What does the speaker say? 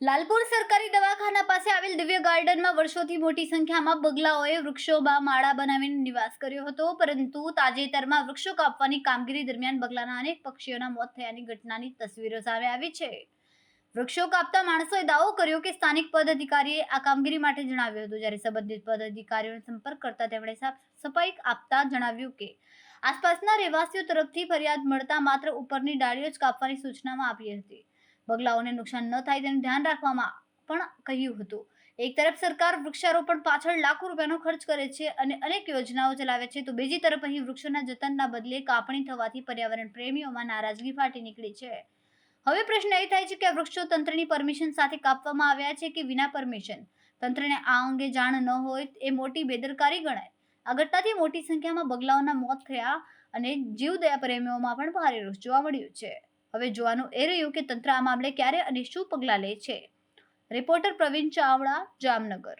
લાલપુર સરકારી દવાખાના પાસે આવેલ દિવ્ય ગાર્ડનમાં વર્ષોથી મોટી સંખ્યામાં બગલાઓએ વૃક્ષોમાં માળા બનાવીને નિવાસ કર્યો હતો, પરંતુ તાજેતરમાં વૃક્ષો કાપવાની કામગીરી દરમિયાન બગલાના અનેક પક્ષીઓના મોત થયાની ઘટનાની તસવીરો સામે આવી છે. વૃક્ષો કાપતા માણસોએ દાવો કર્યો કે સ્થાનિક પદ અધિકારીએ આ કામગીરી માટે જણાવ્યું હતું. જ્યારે સંબંધિત પદ અધિકારીઓનો સંપર્ક કરતા તેમણે સાફ સફાઈ આપતા જણાવ્યું કે, આસપાસના રહેવાસીઓ તરફથી ફરિયાદ મળતા માત્ર ઉપરની ડાળીઓ જ કાપવાની સૂચનામાં આપી હતી. બગલાઓને નુકસાન ન થાય તેનું ધ્યાન રાખવામાં પણ કહ્યું હતું. એક તરફ સરકાર વૃક્ષારોપણ પાછળ લાખો રૂપિયાનો ખર્ચ કરે છે અને અનેક યોજનાઓ ચલાવે છે, તો બીજી તરફ અહીં વૃક્ષોના જતનના બદલે કાપણી થવાથી પર્યાવરણ પ્રેમીઓમાં નારાજગી ફાટી નીકળી છે. હવે પ્રશ્ન એ થાય છે કે આ વૃક્ષો તંત્રની પરમિશન સાથે કાપવામાં આવ્યા છે કે વિના પરમિશન? તંત્રને આ અંગે જાણ ન હોય એ મોટી બેદરકારી ગણાય. આ ઘટનાથી મોટી સંખ્યામાં બગલાઓના મોત થયા અને જીવદયા પ્રેમીઓમાં પણ ભારે રોષ જોવા મળ્યું છે. હવે જોવાનું એ રહ્યું કે તંત્ર આ મામલે ક્યારે અને શું પગલાં લે છે? રિપોર્ટર પ્રવીણ ચાવડા, જામનગર.